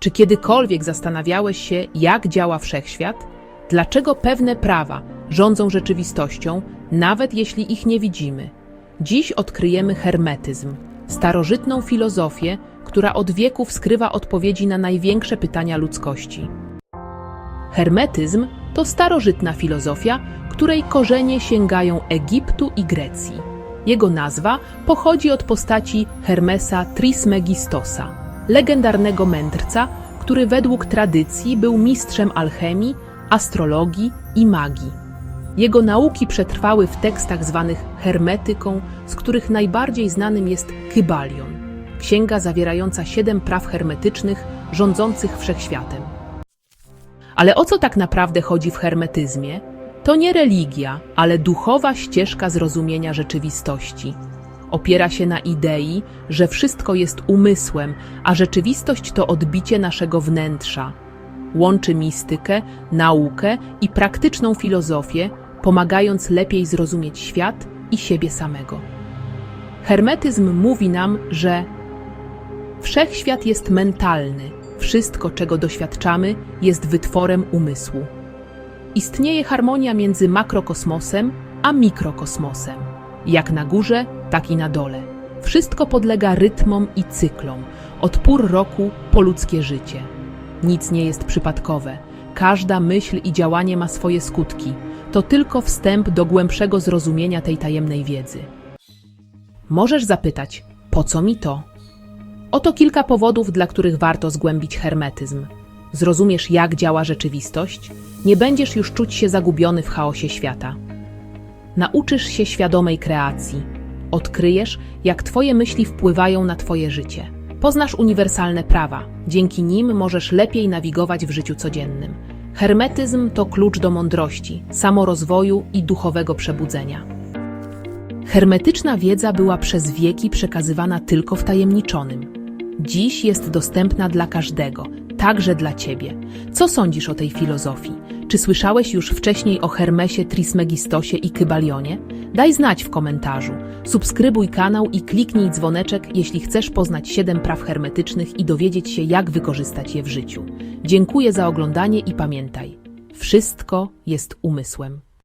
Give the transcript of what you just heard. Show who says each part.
Speaker 1: Czy kiedykolwiek zastanawiałeś się, jak działa wszechświat? Dlaczego pewne prawa rządzą rzeczywistością, nawet jeśli ich nie widzimy? Dziś odkryjemy hermetyzm, starożytną filozofię, która od wieków skrywa odpowiedzi na największe pytania ludzkości. Hermetyzm to starożytna filozofia, której korzenie sięgają Egiptu i Grecji. Jego nazwa pochodzi od postaci Hermesa Trismegistosa, legendarnego mędrca, który według tradycji był mistrzem alchemii, astrologii i magii. Jego nauki przetrwały w tekstach zwanych hermetyką, z których najbardziej znanym jest Kybalion, księga zawierająca siedem praw hermetycznych rządzących wszechświatem. Ale o co tak naprawdę chodzi w hermetyzmie? To nie religia, ale duchowa ścieżka zrozumienia rzeczywistości. Opiera się na idei, że wszystko jest umysłem, a rzeczywistość to odbicie naszego wnętrza. Łączy mistykę, naukę i praktyczną filozofię, pomagając lepiej zrozumieć świat i siebie samego. Hermetyzm mówi nam, że Wszechświat jest mentalny. Wszystko, czego doświadczamy, jest wytworem umysłu. Istnieje harmonia między makrokosmosem a mikrokosmosem. Jak na górze, tak i na dole. Wszystko podlega rytmom i cyklom, od pór roku po ludzkie życie. Nic nie jest przypadkowe. Każda myśl i działanie ma swoje skutki. To tylko wstęp do głębszego zrozumienia tej tajemnej wiedzy. Możesz zapytać, po co mi to? Oto kilka powodów, dla których warto zgłębić hermetyzm. Zrozumiesz, jak działa rzeczywistość, nie będziesz już czuć się zagubiony w chaosie świata. Nauczysz się świadomej kreacji. Odkryjesz, jak Twoje myśli wpływają na Twoje życie. Poznasz uniwersalne prawa, dzięki nim możesz lepiej nawigować w życiu codziennym. Hermetyzm to klucz do mądrości, samorozwoju i duchowego przebudzenia. Hermetyczna wiedza była przez wieki przekazywana tylko wtajemniczonym. Dziś jest dostępna dla każdego, także dla ciebie. Co sądzisz o tej filozofii? Czy słyszałeś już wcześniej o Hermesie Trismegistosie i Kybalionie? Daj znać w komentarzu. Subskrybuj kanał i kliknij dzwoneczek, jeśli chcesz poznać 7 praw hermetycznych i dowiedzieć się, jak wykorzystać je w życiu. Dziękuję za oglądanie i pamiętaj, wszystko jest umysłem.